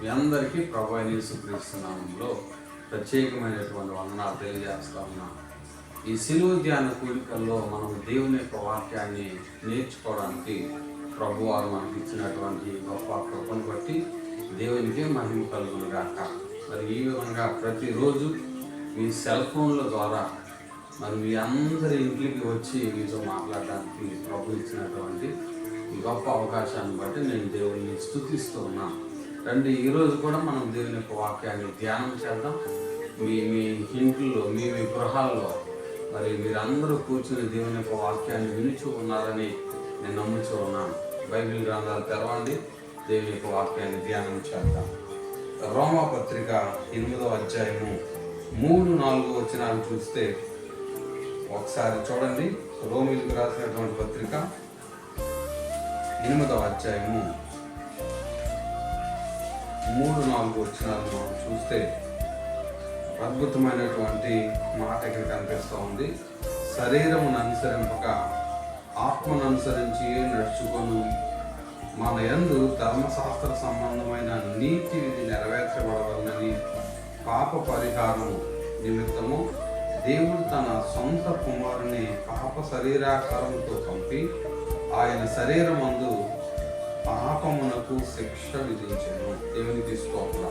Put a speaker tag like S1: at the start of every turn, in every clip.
S1: అయిన యేసుక్రీస్తు నామంలో ప్రత్యేకమైనటువంటి వందనాలు తెలియజేస్తా ఉన్నా. ఈ సిలువ ధ్యాన కూడికల్లో మనం దేవుని యొక్క వాక్యాన్ని నేర్చుకోవడానికి ప్రభు వారు మనకి ఇచ్చినటువంటి గొప్ప కృపను బట్టి దేవునికే మహిమ కలుగును గాక మరి ఈ విధంగా ప్రతిరోజు మీ సెల్ ఫోన్ల ద్వారా మరి మీ అందరి ఇంటికి వచ్చి మీతో మాట్లాడడానికి ప్రభు ఇచ్చినటువంటి ఈ గొప్ప అవకాశాన్ని బట్టి నేను దేవుడిని స్థుతిస్తూ ఉన్నాను. రండి ఈరోజు కూడా మనం దేవుని యొక్క వాక్యాన్ని ధ్యానం చేద్దాం. మీ మీ ఇంట్లో మీ మీ గృహాల్లో మరి మీరందరూ కూర్చుని దేవుని యొక్క వాక్యాన్ని వినుచు ఉన్నారని నేను నమ్ముచూ ఉన్నాను. బైబిల్ గ్రంథాలు తెరవండి దేవుని యొక్క వాక్యాన్ని ధ్యానం చేద్దాం. రోమా పత్రిక ఎనిమిదవ అధ్యాయము మూడు నాలుగు వచనాలు చూస్తే ఒకసారి చూడండి. రోమిలకు రాసినటువంటి పత్రిక ఎనిమిదవ అధ్యాయము మూడు నాలుగు వచ్చినాలు మనం చూస్తే అద్భుతమైనటువంటి మాట ఇక్కడ కనిపిస్తూ ఉంది. శరీరమును అనుసరింపక ఆత్మను అనుసరించి నడుచుకొని. మన యందు ధర్మశాస్త్ర సంబంధమైన నీతి విధి నెరవేర్చబడవలనని పాప పరిహారం నిమిత్తము దేవుడు తన సొంత కుమారుని పాప శరీరాకారంతో పంపి ఆయన శరీరమందు పాపమునకు శిక్ష విధించాను. దేవుని తీసుకోకుండా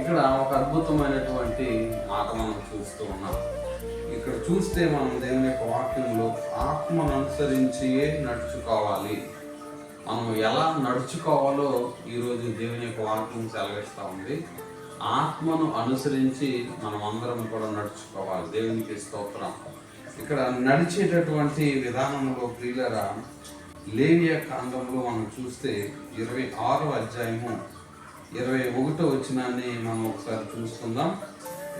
S1: ఇక్కడ ఒక అద్భుతమైనటువంటి మాట మనం చూస్తూ ఉన్నాం. ఇక్కడ చూస్తే మనం దేవుని యొక్క వాక్యంలో ఆత్మను అనుసరించియే నడుచుకోవాలి. మనం ఎలా నడుచుకోవాలో ఈరోజు దేవుని యొక్క వాక్యం సెలవిస్తూ ఉంది. ఆత్మను అనుసరించి మనం అందరం కూడా నడుచుకోవాలి. దేవునికి స్తోత్రం. ఇక్కడ నడిచేటటువంటి విధానంలో ప్రియులరా లేవియ కాండంలో మనం చూస్తే ఇరవై ఆరో అధ్యాయము ఇరవై ఒకటో వచ్చినాన్ని మనం ఒకసారి చూసుకుందాం.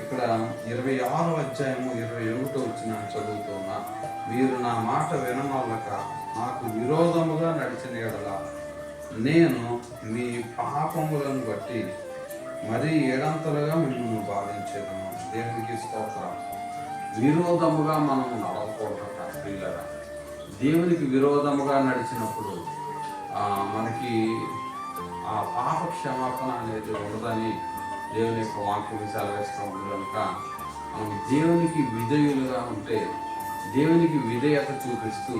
S1: ఇక్కడ ఇరవై ఆరో అధ్యాయము ఇరవై ఒకటో వచ్చిన చదువుతున్నా మీరు నా మాట వినమల్లక నాకు విరోధముగా నడిచిన ఎడల నేను మీ పాపములను బట్టి మరీ ఏడంతలుగా మిమ్మల్ని బాధించేదాను దేవునికి స్తోత్రం. విరోధముగా మనం నడవకూడదట. దేవునికి విరోధముగా నడిచినప్పుడు మనకి ఆ పాప క్షమాపణ అనేది ఉండదని దేవుని యొక్క వాక్యం సెలవిస్తూ ఉంది కనుక మనం దేవునికి విధేయులుగా ఉంటే దేవునికి విధేయత చూపిస్తూ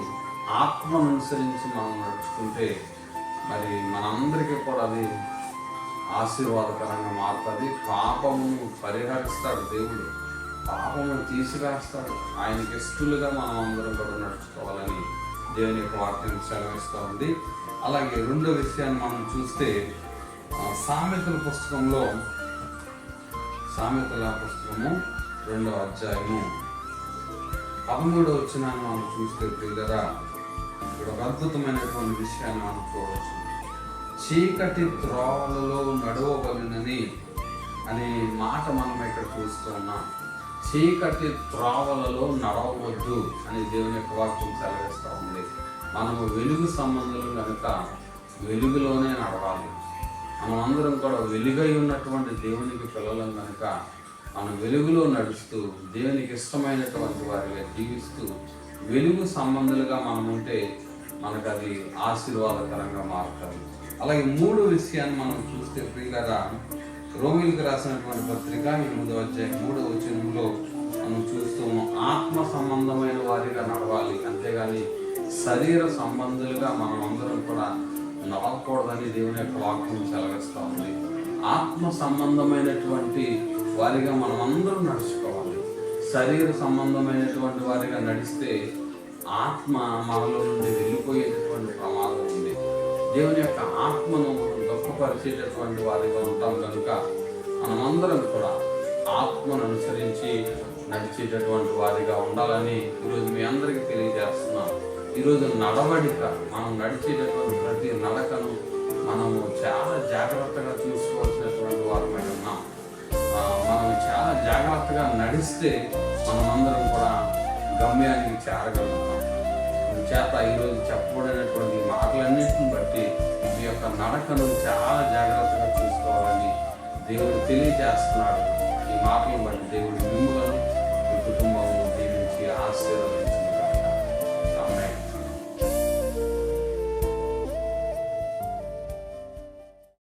S1: ఆత్మను అనుసరించి మనం నడుచుకుంటే మరి మనందరికీ కూడా అది ఆశీర్వాదకరంగా మారుతుంది. పాపమును పరిహరిస్తాడు దేవుడు. పాపమును తీసివేస్తాడు. ఆయనకి ఇష్టలుగా మనం అందరం కూడా నడుచుకోవాలని దేవుని యొక్క వాక్యం సెలవిస్తూ ఉంది. అలాగే రెండో విషయాన్ని మనం చూస్తే సామెతల పుస్తకంలో సామెతల పుస్తకము రెండో అధ్యాయము పదమూడో వచ్చిన మనం చూస్తే ప్రియులరా ఇక్కడ ఒక అద్భుతమైనటువంటి విషయాన్ని మనం చూడవచ్చు. చీకటి త్రోవలలో నడవగలనని అనే మాట మనం ఇక్కడ చూస్తూ ఉన్నాం చీకటి త్రావలలో నడవవద్దు అని దేవుని యొక్క వాక్యం సెలవిస్తూ ఉంది. మనము వెలుగు సంబంధులు కనుక వెలుగులోనే నడవాలి. మనం అందరం కూడా వెలుగై ఉన్నటువంటి దేవునికి పిల్లలం కనుక మనం వెలుగులో నడుస్తూ దేవునికి ఇష్టమైనటువంటి వారిగా జీవిస్తూ వెలుగు సంబంధులుగా మనం ఉంటే మనకు అది ఆశీర్వాదకరంగా మారుతుంది. అలాగే మూడు విషయాన్ని మనం చూస్తే ప్రియులరా రోమిల్కి రాసినటువంటి పత్రిక ఎనిమిదో అధ్యాయం మూడో వచనంలో మనం చూస్తూ ఆత్మ సంబంధమైన వారిగా నడవాలి. అంతేగాని శరీర సంబంధులుగా మనం అందరం కూడా నడవకూడదని దేవుని యొక్క వాక్యం సెలవిస్తూ ఉంది. ఆత్మ సంబంధమైనటువంటి వారిగా మనం అందరం నడుచుకోవాలి. శరీర సంబంధమైనటువంటి వారిగా నడిస్తే ఆత్మ మనలో నుండి వెళ్ళిపోయేటటువంటి ప్రమాదం ఉంది. దేవుని యొక్క ఆత్మను గొప్పపరిచేటటువంటి వారిగా ఉంటాం కనుక మనమందరం కూడా ఆత్మను అనుసరించి నడిచేటటువంటి వారిగా ఉండాలని ఈరోజు మీ అందరికీ తెలియజేస్తున్నాం. ఈరోజు నడవడిక మనం నడిచేటటువంటి ప్రతి నడకను మనము చాలా జాగ్రత్తగా చూసుకోవాల్సినటువంటి వారమై ఉన్నాం. మనం చాలా జాగ్రత్తగా నడిస్తే మనమందరం కూడా గమ్యానికి చేరగలుగుతాం. చేత ఈరోజు చెప్పబడినటువంటి మాటలన్నింటిని బట్టి నడకను చాలా జాగ్రత్తగా చూసుకోవాలని దేవుడు తెలియజేస్తున్నాడు. ఈ మాటలు బట్టి దేవుడు